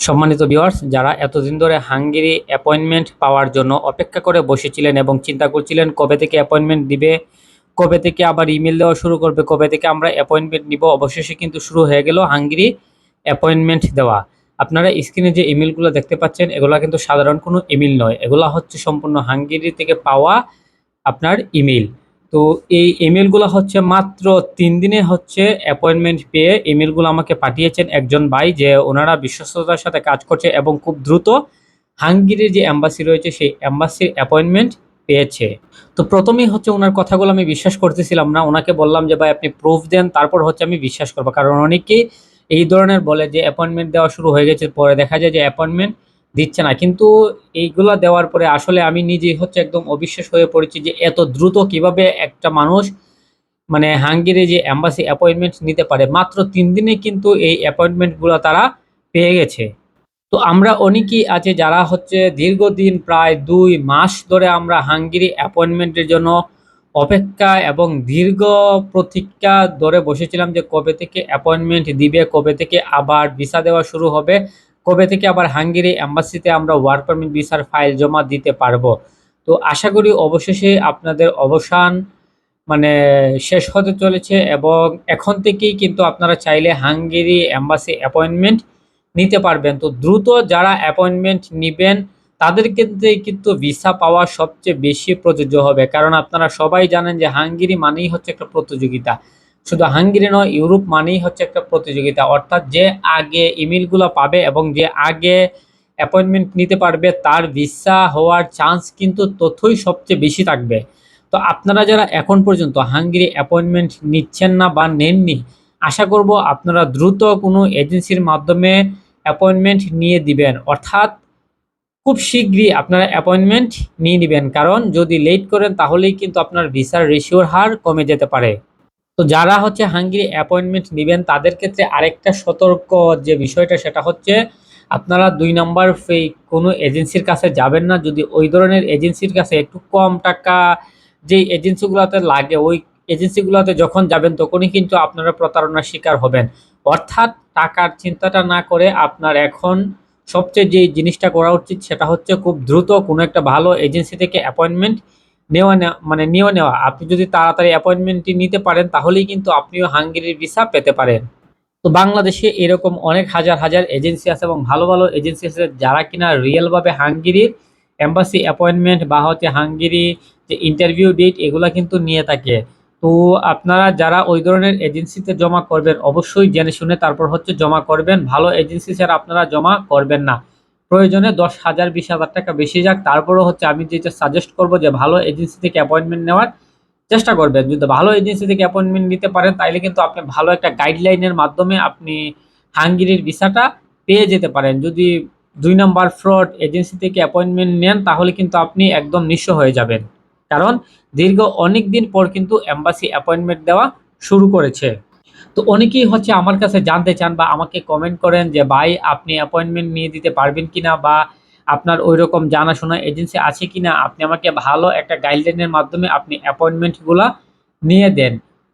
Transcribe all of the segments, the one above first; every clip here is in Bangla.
সম্মানিত ভিউয়ার্স যারা এতদিন ধরে হাঙ্গেরি অ্যাপয়েন্টমেন্ট পাওয়ার জন্য অপেক্ষা করে বসেছিলেন এবং চিন্তা করছিলেন কবে থেকে অ্যাপয়েন্টমেন্ট দিবে, কবে থেকে আবার ইমেল দেওয়া শুরু করবে, কবে থেকে আমরা অ্যাপয়েন্টমেন্ট নিব, অবশেষে কিন্তু শুরু হয়ে গেল হাঙ্গেরি অ্যাপয়েন্টমেন্ট দেওয়া। আপনারা স্ক্রিনে যে ইমেলগুলো দেখতে পাচ্ছেন, এগুলো কিন্তু সাধারণ কোনো ইমেল নয়, এগুলো হচ্ছে সম্পূর্ণ হাঙ্গেরি থেকে পাওয়া আপনার ইমেল তো এই ইমেলগুলো হচ্ছে মাত্র তিন দিনে হচ্ছে অ্যাপয়েন্টমেন্ট পেয়ে ইমেলগুলো আমাকে পাঠিয়েছেন একজন ভাই যে ওনারা বিশ্বস্ততার সাথে কাজ করছে এবং খুব দ্রুত হাঙ্গেরির যে অ্যাম্বাসি রয়েছে সেই অ্যাম্বাসির অ্যাপয়েন্টমেন্ট পেয়েছে। তো প্রথমেই হচ্ছে ওনার কথাগুলো আমি বিশ্বাস করতেছিলাম না, ওনাকে বললাম যে, ভাই, আপনি প্রুফ দেন, তারপর হচ্ছে আমি বিশ্বাস করব। কারণ অনেকেই এই ধরনের বলে যে অ্যাপয়েন্টমেন্ট দেওয়া শুরু হয়ে গেছে, পরে দেখা যায় যে অ্যাপয়েন্টমেন্ট দিচ্ছে না। কিন্তু এইগুলা দেওয়ার পরে আসলে আমি নিজেই হচ্ছে একদম অবিশ্বাস হয়ে পড়েছি যে এত দ্রুত কীভাবে একটা মানুষ মানে হাঙ্গেরি যে অ্যাম্বাসি অ্যাপয়েন্টমেন্ট নিতে পারে। মাত্র তিন দিনে কিন্তু এই অ্যাপয়েন্টমেন্টগুলো তারা পেয়ে গেছে। তো আমরা অনেকেই আছে যারা হচ্ছে দীর্ঘদিন প্রায় দুই মাস ধরে আমরা হাঙ্গেরি অ্যাপয়েন্টমেন্টের জন্য অপেক্ষা এবং দীর্ঘ প্রতীক্ষা ধরে বসেছিলাম যে কবে থেকে অ্যাপয়েন্টমেন্ট দিবে, কবে থেকে আবার ভিসা দেওয়া শুরু হবে। কবে থেকে আবার হাঙ্গেরি অ্যাম্বাসিতে আমরা ওয়ার্ক পারমিট ভিসার ফাইল জমা দিতে পারব? তো আশা করি অবশেষে আপনাদের অবসান মানে শেষ হতে চলেছে এবং এখন থেকেই কিন্তু আপনারা চাইলে হাঙ্গেরি অ্যাম্বাসি অ্যাপয়েন্টমেন্ট নিতে পারবেন। তো দ্রুত যারা অ্যাপয়েন্টমেন্ট নেবেন, তাদের ক্ষেত্রে কিন্তু ভিসা পাওয়া সবচেয়ে বেশি প্রযোজ্য হবে। কারণ আপনারা সবাই জানেন যে হাঙ্গেরি মানেই হচ্ছে একটা প্রতিযোগিতা। শুধু হাঙ্গেরি নয়, ইউরোপ মানেই হচ্ছে একটা প্রতিযোগিতা। অর্থাৎ যে আগে ইমেলগুলো পাবে এবং যে আগে অ্যাপয়েন্টমেন্ট নিতে পারবে, তার ভিসা হওয়ার চান্স কিন্তু তথ্যই সবচেয়ে বেশি থাকবে। তো আপনারা যারা এখন পর্যন্ত হাঙ্গেরি অ্যাপয়েন্টমেন্ট নিচ্ছেন না বা নেননি, আশা করব আপনারা দ্রুত কোনো এজেন্সির মাধ্যমে অ্যাপয়েন্টমেন্ট নিয়ে দিবেন। অর্থাৎ খুব শীঘ্রই আপনারা অ্যাপয়েন্টমেন্ট নিয়ে নেবেন। কারণ যদি লেট করেন, তাহলেই কিন্তু আপনার ভিসার রেশিওর হার কমে যেতে পারে। তো যারা হচ্ছে হাঙ্গেরি অ্যাপয়েন্টমেন্ট নেবেন, তাদের ক্ষেত্রে আরেকটা সতর্ক যে বিষয়টা, সেটা হচ্ছে আপনারা দুই নম্বর ফেই কোনো এজেন্সির কাছে যাবেন না। যদি ওই ধরনের এজেন্সির কাছে একটু কম টাকা যে এজেন্সিগুলোতে লাগে, ওই এজেন্সিগুলোতে যখন যাবেন, তখনই কিন্তু আপনারা প্রতারণার শিকার হবেন। অর্থাৎ টাকার চিন্তাটা না করে আপনার এখন সবচেয়ে যে জিনিসটা করা উচিত, সেটা হচ্ছে খুব দ্রুত কোনো একটা ভালো এজেন্সি থেকে অ্যাপয়েন্টমেন্ট নেওয়া মানে নিয়েও নেওয়া। আপনি যদি তাড়াতাড়ি অ্যাপয়েন্টমেন্টটি নিতে পারেন, তাহলেই কিন্তু আপনিও হাঙ্গেরির ভিসা পেতে পারেন। তো বাংলাদেশে এরকম অনেক হাজার হাজার এজেন্সি আছে এবং ভালো ভালো এজেন্সি আছে যারা কিনা রিয়েলভাবে হাঙ্গেরির এম্বাসি অ্যাপয়েন্টমেন্ট বা হচ্ছে হাঙ্গেরি যে ইন্টারভিউ ডেট এগুলো কিন্তু নিয়ে থাকে। তো আপনারা যারা ওই ধরনের এজেন্সিতে জমা করবেন, অবশ্যই জেনে শুনে তারপর হচ্ছে জমা করবেন। ভালো এজেন্সি ছাড়া আপনারা জমা করবেন না। প্রয়োজনে দশ হাজার বিশ হাজার টাকা বেশি যাক। তারপরেও হচ্ছে আমি যেটা সাজেস্ট করব যে ভালো এজেন্সি থেকে অ্যাপয়েন্টমেন্ট নেওয়ার চেষ্টা করবেন। যদি ভালো এজেন্সি থেকে অ্যাপয়েন্টমেন্ট নিতে পারেন, তাইলে কিন্তু আপনি ভালো একটা গাইডলাইনের মাধ্যমে আপনি হাঙ্গেরির ভিসাটা পেয়ে যেতে পারেন। যদি দুই নম্বর ফ্রড এজেন্সি থেকে অ্যাপয়েন্টমেন্ট নেন, তাহলে কিন্তু আপনি একদম নিঃস্ব হয়ে যাবেন। কারণ দীর্ঘ অনেক দিন পর কিন্তু অ্যাম্বাসি অ্যাপয়েন্টমেন্ট দেওয়া শুরু করেছে। তো অনেকেই হচ্ছে আমার কাছে জানতে চান বা আমাকে কমেন্ট করেন যে, ভাই, আপনি অ্যাপয়েন্টমেন্ট নিয়ে দিতে পারবেন কিনা বা আপনার ওই রকম জানাশোনা এজেন্সি আছে কিনা? আপনি আমাকে ভালো একটা গাইডলাইনের মাধ্যমে আপনি অ্যাপয়েন্টমেন্টগুলো নিয়ে দেন।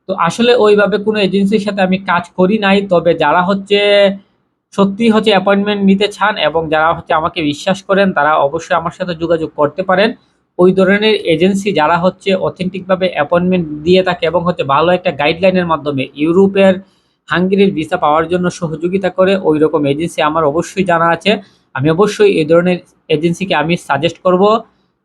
তো আসলে ওইভাবে কোনো এজেন্সির সাথে আমি কাজ করি নাই, তবে যারা হচ্ছে সত্যি হচ্ছে অ্যাপয়েন্টমেন্ট নিতে চান এবং যারা হচ্ছে আমাকে বিশ্বাস করেন, তারা অবশ্যই আমার সাথে যোগাযোগ করতে পারেন। ওই ধরনের এজেন্সি যারা হচ্ছে অথেন্টিকভাবে অ্যাপয়েন্টমেন্ট দিয়ে থাকে এবং হচ্ছে ভালো একটা গাইডলাইনের মাধ্যমে ইউরোপের হাঙ্গেরির ভিসা পাওয়ার জন্য সহযোগিতা করে ওই রকম এজেন্সি আমার অবশ্যই জানা আছে। আমি অবশ্যই এই ধরনের এজেন্সিকে আমি সাজেস্ট করব।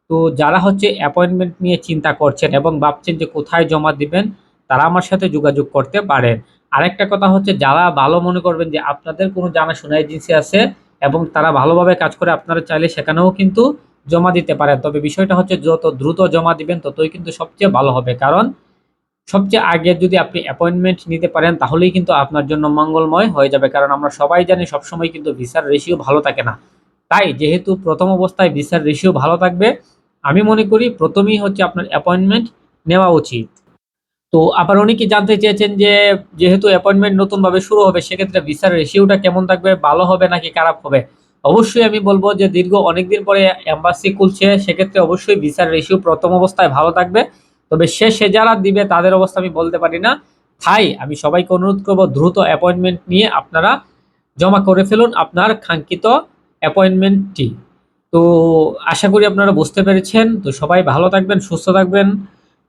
তো যারা হচ্ছে অ্যাপয়েন্টমেন্ট নিয়ে চিন্তা করছেন এবং ভাবছেন যে কোথায় জমা দিবেন, তারা আমার সাথে যোগাযোগ করতে পারেন। আরেকটা কথা হচ্ছে যারা ভালো মনে করবেন যে আপনাদের কোনো জানাশোনা এজেন্সি আছে এবং তারা ভালোভাবে কাজ করে আপনারা চাইলে সেখানেও কিন্তু জমা দিতে পারেন। তবে বিষয়টা হচ্ছে, যত দ্রুত জমা দিবেন, ততই কিন্তু সবচেয়ে ভালো হবে। কারণ, সবচেয়ে আগে যদি আপনি অ্যাপয়েন্টমেন্ট নিতে পারেন, তাহলেই কিন্তু আপনার জন্য মঙ্গলময় হয়ে যাবে। কারণ আমরা সবাই জানি, সবসময় কিন্তু ভিসার রেশিও ভালো থাকে না। তাই যেহেতু প্রথম অবস্থায় ভিসার রেশিও ভালো থাকবে, আমি মনে করি প্রথমেই হচ্ছে আপনার অ্যাপয়েন্টমেন্ট নেওয়া উচিত। তো আবার অনেকে জানতে চেয়েছেন যে, যেহেতু অ্যাপয়েন্টমেন্ট নতুনভাবে শুরু হবে, সেক্ষেত্রে ভিসার রেশিওটা কেমন থাকবে, ভালো হবে নাকি খারাপ হবে? অবশ্যই আমি বলব যে দীর্ঘ অনেকদিন পরে অ্যাম্বাসি খুলছে, সেক্ষেত্রে অবশ্যই ভিসার রেশিও প্রথম অবস্থায় ভালো থাকবে। তবে শেষে যারা দিবে তাদের অবস্থা আমি বলতে পারি না। তাই আমি সবাইকে অনুরোধ করব দ্রুত অ্যাপয়েন্টমেন্ট নিয়ে আপনারা জমা করে ফেলুন আপনার কাঙ্ক্ষিত অ্যাপয়েন্টমেন্টটি তো আশা করি আপনারা বুঝতে পেরেছেন। তো সবাই ভালো থাকবেন, সুস্থ থাকবেন।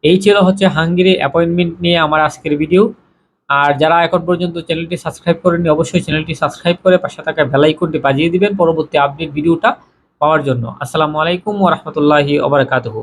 এই ছিল হচ্ছে হাঙ্গেরি অ্যাপয়েন্টমেন্ট নিয়ে আমার আজকের ভিডিও আর যারা এখন পর্যন্ত চ্যানেলটি সাবস্ক্রাইব করেননি, অবশ্যই চ্যানেলটি সাবস্ক্রাইব করে পাশে থাকা ভেলাইকনটি বাজিয়ে দিবেন পরবর্তী আপডেট ভিডিওটা পাওয়ার জন্য। আসসালামু আলাইকুম ওরহমতুল্লাহি ওবরাকাতুহু